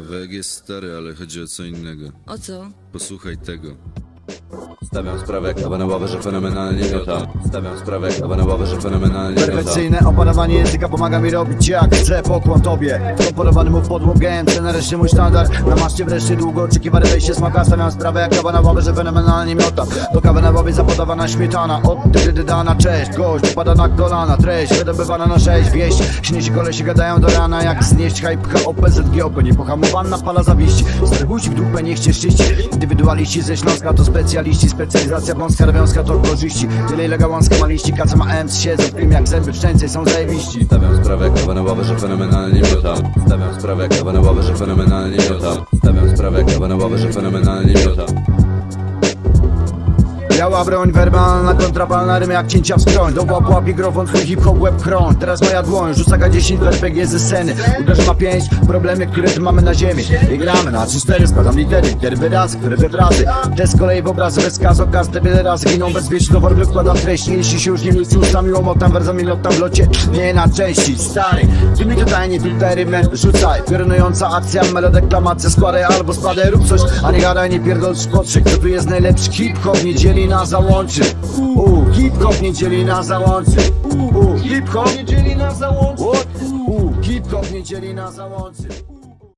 Kawałek jest stary, ale chodzi o co innego. O co? Posłuchaj tego. Stawiam sprawę jak kawa na ławę, że fenomenalnie miota Stawiam sprawę jak kawa na ławę, że fenomenalnie miota Perfekcyjne opanowanie języka pomaga mi robić jak chcę pokłon tobie. Komponowany mu w podłogę, nareszcie mój standard. Namaszcie wreszcie długo oczekiwany wejście smaka Stawiam sprawę jak kawa na ławę, że fenomenalnie miota Do kawy na ławie zapodawana śmietana. Od tydy dana cześć, gość pada na kolana. Treść wydobywana na sześć, wieść. Śnieci kolesi gadają do rana. Jak znieść Hype OPZG OP niepohamowana pala zawiści Strybuć w dupę, niech cię szczyści Indywidualiści ze Śląska to specjaliści Specjalizacja wąska, wiąska to korzyści. Tyle ile gałązka ma liści, kaca ma MC Siedzą w tym jak zęby szczęcej są zajebiści. Stawiam sprawę jak że fenomenalnie miota Stawiam sprawę jak że fenomenalnie miota Stawiam sprawę jak że fenomenalnie miota Biała broń werbalna, kontrapalna rym jak cięcia w skroń. Do łap mikrofon, twój hip-hop, web chroń Teraz moja dłoń, rzuca K10 w RPG ze sceny. Uderzy ma 5, problemy, które tu mamy na ziemi. I gramy na 3-4, składam litery, litery wyrazy, które wyrazy Te z kolei w obrazy bez kazu, każde wiele razy Giną bezpiecznie do worby, wkładam treści Jeśli się już nie mieści ustami, łomotam wersami lotam w locie. Nie na części, stary. Ty mi tutaj nie tutaj rzucaj. Piorunująca akcja, melodeklamacja Składaj albo spadaj, rób coś. A nie gadaj, nie pierdol potrzyk To tu jest najlepszy hip-hop, nie dzieli na załączy. U, hip-hop na załączy. U, hip-hop na załączy. U, hip-hop na załączy